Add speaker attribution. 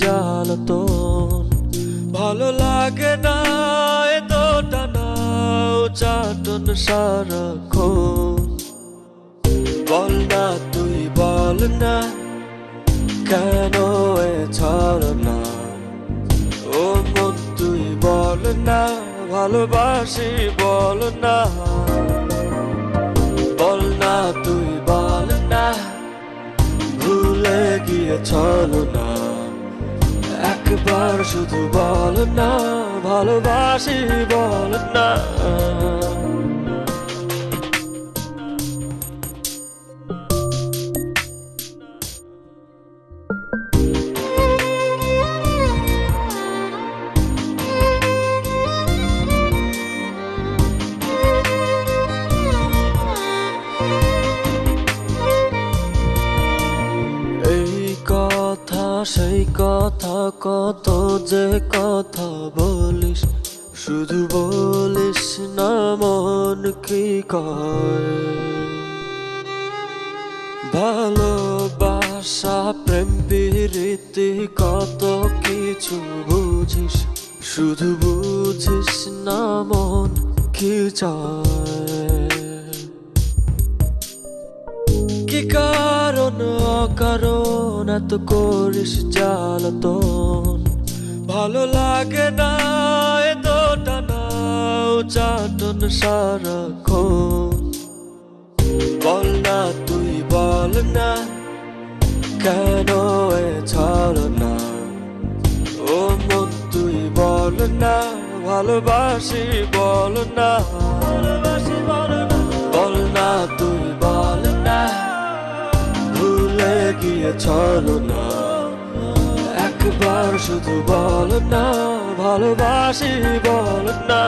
Speaker 1: জ্বালাতন। ভালো লাগে না, এত টানা চাটন সারাক্ষণ। বল না, তুই বল না, কেন এ ছাড় না ও মন, তুই বল না, ভালোবাসি বল না। বল না, তুই বল না, ভুলে গিয়ে চলো একবার শুধু বল না ভালোবাসি বল না। সেই কথা কত যে কথা বলিস, শুধু বলিস না মন কি কয় ভালোবাসা, প্রেম, প্রীতি কত কিছু বুঝিস, শুধু বুঝিস না মন কি চায়। কি কারণ, অকারণ এত করিস জ্বালাতন। ভালো লাগে না এত টানা চাটন সারাক্ষণ। বল না তুই বল না, কেন এ না ও মন তুই বল না, ভালোবাসি বল না। গিয়ে চলো না। একবার শুধু বল না ভালোবাসি বল না।